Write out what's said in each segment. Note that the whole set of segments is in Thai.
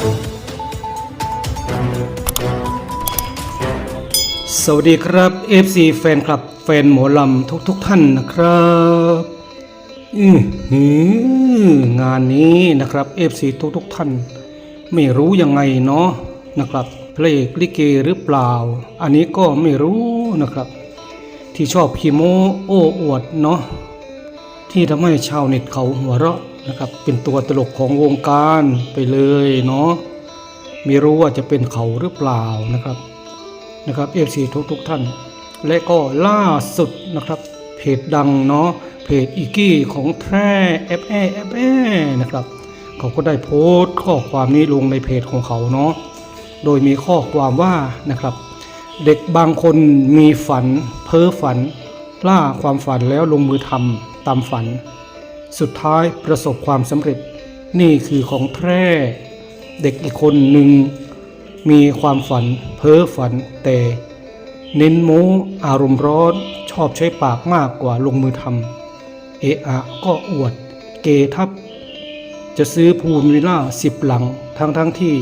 สวัสดีครับ FC แฟนคลับแฟนหมอลำทุกทุกท่านนะครับอือหืงานนี้นะครับ FC ทุกทุกท่าน ไม่รู้ยังไงเนาะนะครับเพลงลิเกหรือเปล่า อันนี้ก็ไม่รู้นะครับ ที่ชอบคีโมโอ้อวดเนาะที่ทำให้ชาวเน็ตเขาหัวเราะ นะครับ เป็นตัวตลกของวงการไปเลยเนาะไม่รู้ว่าจะเป็นเขาหรือเปล่านะครับนะครับ FC ทุกทุกท่าน และก็ล่าสุดนะครับเพจดังเนาะเพจอีกี้ของแพร่ FA FA นะครับ เขาก็ได้โพสต์ข้อความนี้ลงในเพจของเขาเนาะโดยมีข้อความว่านะครับ เด็กบางคนมีฝัน เพ้อฝัน ล่าความฝันแล้วลงมือทำตามฝัน สุดท้ายประสบความสำเร็จ นี่คือของแพร่เด็กอีกคนหนึ่ง มีความฝันเพ้อฝันแต่ เน้นโม้อารมณ์ร้อนชอบใช้ปากมากกว่าลงมือทำเอะอะก็อวด เกทับ จะซื้อภูมิวิล่าสิบหลัง ทั้งทั้งที่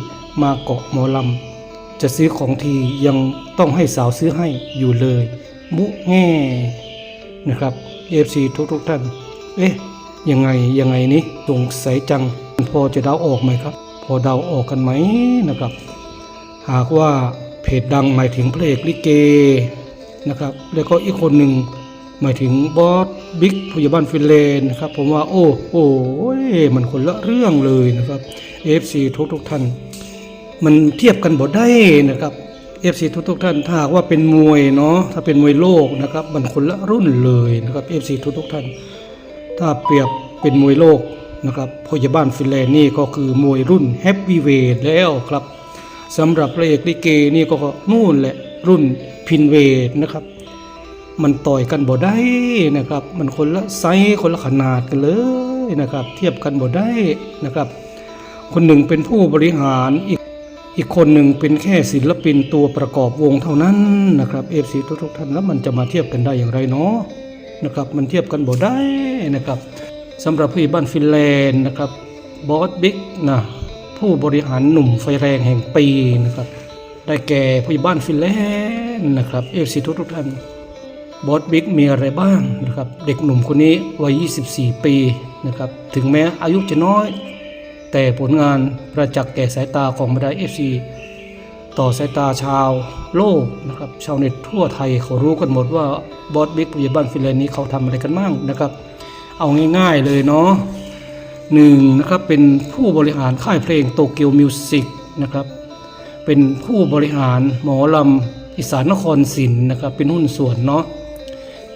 มาเกาะหมอลำ จะซื้อของทียังต้องให้สาวซื้อให้อยู่เลย มุแง่นะครับเอฟซีทุกทุกๆท่าน เอ๊ะ ยังไงยังไงนี่ตงใสยจังพอจะเดาออกไหมครับ พอเดาออกกันไหมนะครับ หากว่าเพจดังหมายถึงพระเอกลิเกนะครับ แล้วก็อีกคนหนึ่งหมายถึงบอสบิ๊กผู้ใหญ่บ้านฟินแลนด์นะครับผมว่าโอ้โอ้ยมันคนละเรื่องเลยนะครับ FC ทุกทุกท่าน มันเทียบกันบ่ได้นะครับ FC ทุกทุกท่านถ้าหากว่าเป็นมวยเนาะถ้าเป็นมวยโลกนะครับ มันคนละรุ่นเลยนะครับ FC ทุกทุกท่าน ถ้าเปรียบเป็นมวยโลกนะครับพยาบ้านฟินแลนด์นี่ก็คือมวยรุ่นแฮปปี้เวทแล้วครับสำหรับพระเอกลิเกนี่ก็นู่นแหละรุ่นพินเวทนะครับ มันต่อยกันบ่ได้นะครับ มันคนละไซส์คนละขนาดกันเลยนะครับ เทียบกันบ่ได้นะครับ คนหนึ่งเป็นผู้บริหารอีกอีกคนหนึ่งเป็นแค่ศิลปินตัวประกอบวงเท่านั้นนะครับเอฟซีทุกๆท่านแล้วมันจะมาเทียบกันได้อย่างไรเนาะ นะครับมันเทียบกันบ่ได้นะครับสำหรับผู้บ้านฟินแลนด์นะครับบอสบิ๊กนะผู้บริหารหนุ่มไฟแรงแห่งปีนะครับได้แก่ผู้บ้านฟินแลนด์นะครับเอฟซีทุกๆท่านบอสบิ๊กมีอะไรบ้างนะครับเด็กหนุ่มคนนี้วัย 24 ปีนะครับถึงแม้อายุจะน้อย แต่ผลงานประจักษ์แก่สายตาของบรรดาเอฟซี ต่อสายตาชาวโลกนะครับชาวเน็ตทั่วไทยเขารู้กันหมดว่าบอสบิ๊กผู้ใหญ่บ้านฟินแลนด์นี้เขาทำอะไรกันบ้างนะครับ เอาง่ายๆเลยเนาะหนึ่งนะครับเป็นผู้บริหารค่ายเพลงโตเกียวมิวสิกนะครับเป็นผู้บริหารหมอลำอีสานนครศิลป์นะครับเป็นหุ้นส่วนเนาะ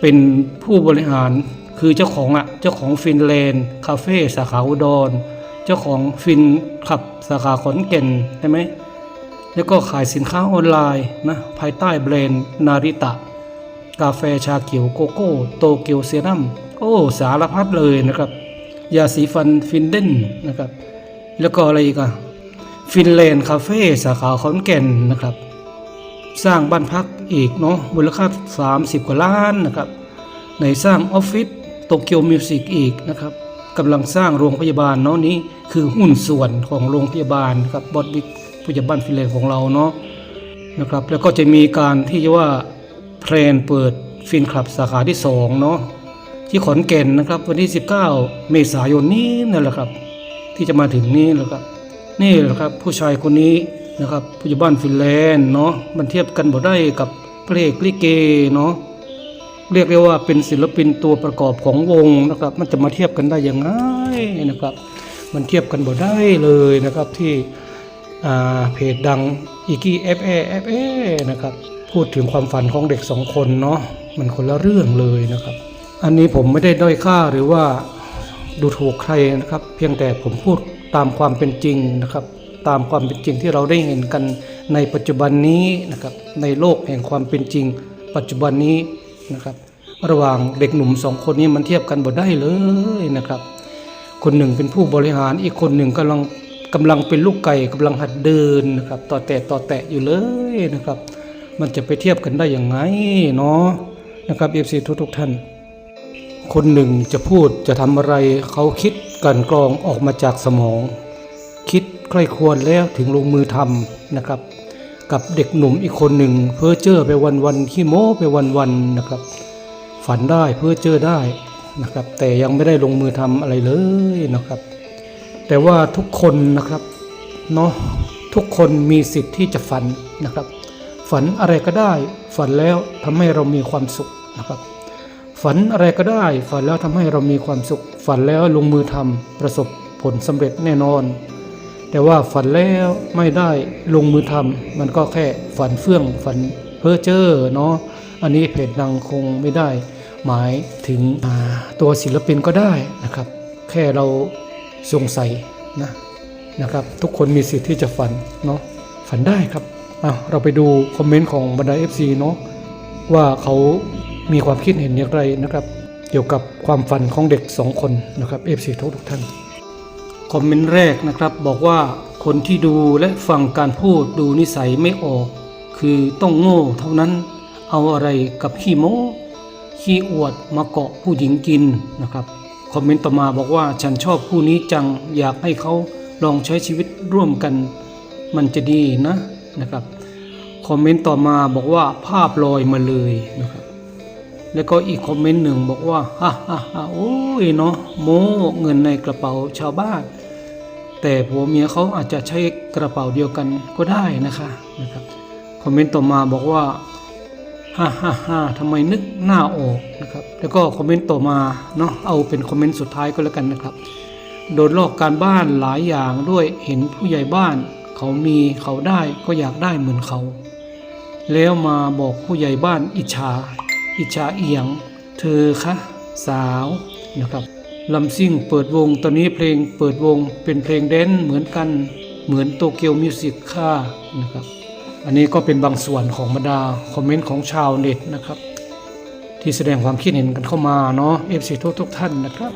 เป็นผู้บริหารคือเจ้าของอะเจ้าของฟินแลนด์คาเฟ่สาขาอุดร เจ้าของฟินขับสาขาขอนแก่นใช่ไหม แล้วก็ขายสินค้าออนไลน์นะภายใต้แบรนด์นาริตะ กาแฟชาเขียวโกโก้ โตเกียวเซรั่มโอ้สารพัดเลยนะครับ ยาสีฟันฟินเดนนะครับ แล้วก็อะไรอีกอะฟินแลนด์คาเฟ่สาขาขอนแก่นนะครับ สร้างบ้านพักอีกเนาะมูลค่า 30 กว่าล้านนะครับ ในสร้างออฟฟิศโตเกียวมิวสิกอีกนะครับกำลังสร้างโรงพยาบาลเนาะนี้คือหุ้นส่วนของโรงพยาบาลครับบอดบิ๊ก ผู้จัดบ้านฟินแลนด์ของเราเนาะนะครับแล้วก็จะมีการที่จะว่าแพลนเปิดฟินคลับสาขาที่2เนาะที่ขอนแก่นนะครับ วันที่ 19 เมษายนนี้นั่นแหละครับ ที่จะมาถึงนี้แหละครับนี่แหละครับผู้ชายคนนี้นะครับผู้ใหญ่บ้านฟินแลนด์เนาะมันเทียบกันบ่ได้กับเพลงลิเกเนาะเรียกได้ว่าเป็นศิลปินตัวประกอบของวงนะครับ มันจะมาเทียบกันได้ยังไงนะครับ มันเทียบกันบ่ได้เลยนะครับที่ เพจดังอีกี้เอฟเอเอฟเอนะครับพูดถึงความฝันของเด็กสองคนเนาะมันคนละเรื่องเลยนะครับ อันนี้ผมไม่ได้ด้อยค่าหรือว่าดูถูกใครนะครับ เพียงแต่ผมพูดตามความเป็นจริงนะครับ ตามความเป็นจริงที่เราได้เห็นกันในปัจจุบันนี้นะครับในโลกแห่งความเป็นจริง ปัจจุบันนี้นะครับ ระหว่างเด็กหนุ่มสองคนนี้มันเทียบกันบ่ได้เลยนะครับ คนหนึ่งเป็นผู้บริหารอีกคนหนึ่งกำลัง กำลังเป็นลูกไก่กำลังหัดเดินนะครับ ต่อแตะต่อแตะอยู่เลยนะครับ มันจะไปเทียบกันได้อยังไงเนาะนะครับเอฟซีทุกๆท่าน คนหนึ่งจะพูดจะทำอะไรเขาคิดกันกรองออกมาจากสมอง คิดใคร่ควรแล้วถึงลงมือทำนะครับ กับเด็กหนุ่มอีกคนหนึ่งเพ้อเจ้อไปวันวันขี้โม้ไปวันวันนะครับ ฝันได้เพ้อเจ้อได้นะครับ แต่ยังไม่ได้ลงมือทำอะไรเลยนะครับ แต่ว่าทุกคนนะครับเนาะทุกคนมีสิทธิ์ที่จะฝันนะครับ ฝันอะไรก็ได้ ฝันแล้วทำให้เรามีความสุขนะครับ ฝันอะไรก็ได้ ฝันแล้วทำให้เรามีความสุข ฝันแล้วลงมือทำประสบผลสำเร็จแน่นอน แต่ว่าฝันแล้วไม่ได้ลงมือทำมันก็แค่ฝันเฟื่องฝันเพ้อเจ้อเนาะอันนี้เพจดังคงไม่ได้ หมายถึงตัวศิลปินก็ได้นะครับ แค่เรา สงสัยนะนะครับ ทุกคนมีสิทธิ์ที่จะฝันเนาะฝันได้ครับอะเราไปดูคอมเมนต์ของบรรดา FC เนาะว่าเขามีความคิดเห็นอย่างไรนะครับ เกี่ยวกับความฝันของเด็กสองคนนะครับ FC ทุกทุกท่านคอมเมนต์แรกนะครับบอกว่าคนที่ดูและฟังการพูดดูนิสัยไม่ออก คือต้องโง่เท่านั้นเอาอะไรกับขี้โม้ขี้อวดมาเกาะผู้หญิงกินนะครับ คอมเมนต์ต่อมาบอกว่าฉันชอบคู่นี้จังอยากให้เขาลองใช้ชีวิตร่วมกัน มันจะดีนะนะครับคอมเมนต์ต่อมาบอกว่าภาพลอยมาเลยนะครับแล้วก็อีกคอมเมนต์หนึ่งบอกว่าฮ่าฮ่าฮ่าโอ้ยเนาะโมเงินในกระเป๋าชาวบ้าน แต่ผัวเมียเขาอาจจะใช้กระเป๋าเดียวกันก็ได้นะคะนะครับคอมเมนต์ต่อมาบอกว่า ฮ่าฮ่าฮ่าทำไมนึกหน้าออกนะครับ แล้วก็คอมเมนต์ต่อมาเนาะเอาเป็นคอมเมนต์สุดท้ายก็แล้วกันนะครับ โดนลอกการบ้านหลายอย่างด้วยเห็นผู้ใหญ่บ้าน เขามีเขาได้ก็อยากได้เหมือนเขา แล้วมาบอกผู้ใหญ่บ้านอิจฉาอิจฉาเอียง เธอคะสาวนะครับลำซิ่งเปิดวงตอนนี้เพลงเปิดวงเป็นเพลงแดนเหมือนกันเหมือนโตเกียวมิวสิกค่ะนะครับ อันนี้ก็เป็นบางส่วนของบรรดาคอมเมนต์ของชาวเน็ตนะครับ ที่แสดงความคิดเห็นกันเข้ามาเนาะเอฟซีทุกทุกท่านนะครับ